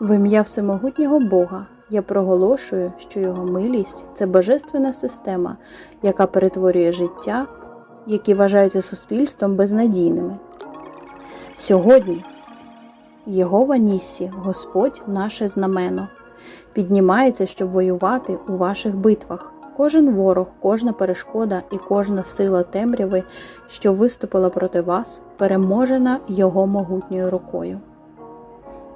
В ім'я Всемогутнього Бога я проголошую, що Його милість це божественна система, яка перетворює життя, які вважаються суспільством безнадійними. Сьогодні Єгова Ніссі, Господь наше знамено, піднімається, щоб воювати у ваших битвах. Кожен ворог, кожна перешкода і кожна сила темряви, що виступила проти вас, переможена Його могутньою рукою.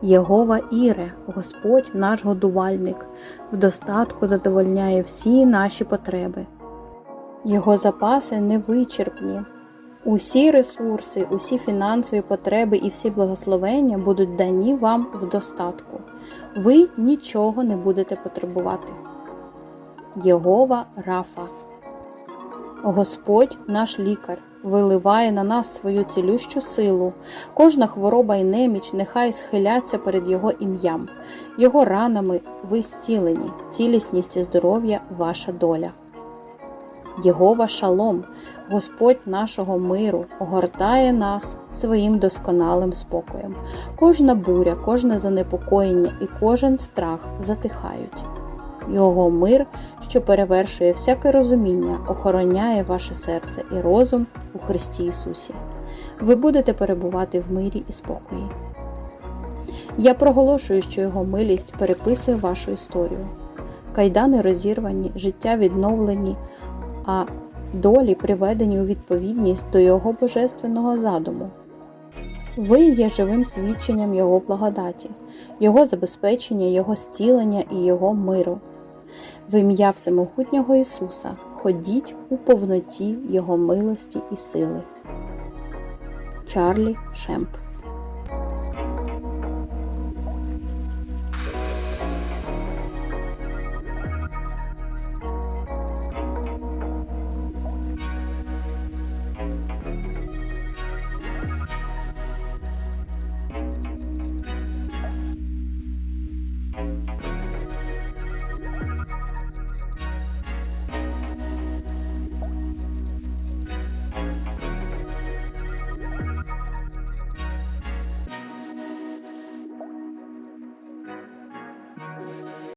Єгова Іре, Господь наш годувальник, в достатку задовольняє всі наші потреби. Його запаси невичерпні. Усі ресурси, усі фінансові потреби і всі благословення будуть дані вам в достатку. Ви нічого не будете потребувати. Єгова Рафа. Господь наш лікар виливає на нас свою цілющу силу. Кожна хвороба і неміч нехай схиляться перед Його ім'ям. Його ранами ви зцілені, цілісність і здоров'я ваша доля. Єгова Шалом, Господь нашого миру, огортає нас своїм досконалим спокоєм. Кожна буря, кожне занепокоєння і кожен страх затихають. Його мир, що перевершує всяке розуміння, охороняє ваше серце і розум у Христі Ісусі. Ви будете перебувати в мирі і спокої. Я проголошую, що Його милість переписує вашу історію. Кайдани розірвані, життя відновлені, а долі приведені у відповідність до Його божественного задуму. Ви є живим свідченням Його благодаті, Його забезпечення, Його зцілення і Його миру. В ім'я Всемогутнього Ісуса ходіть у повноті Його милості і сили. Чарлі Шемп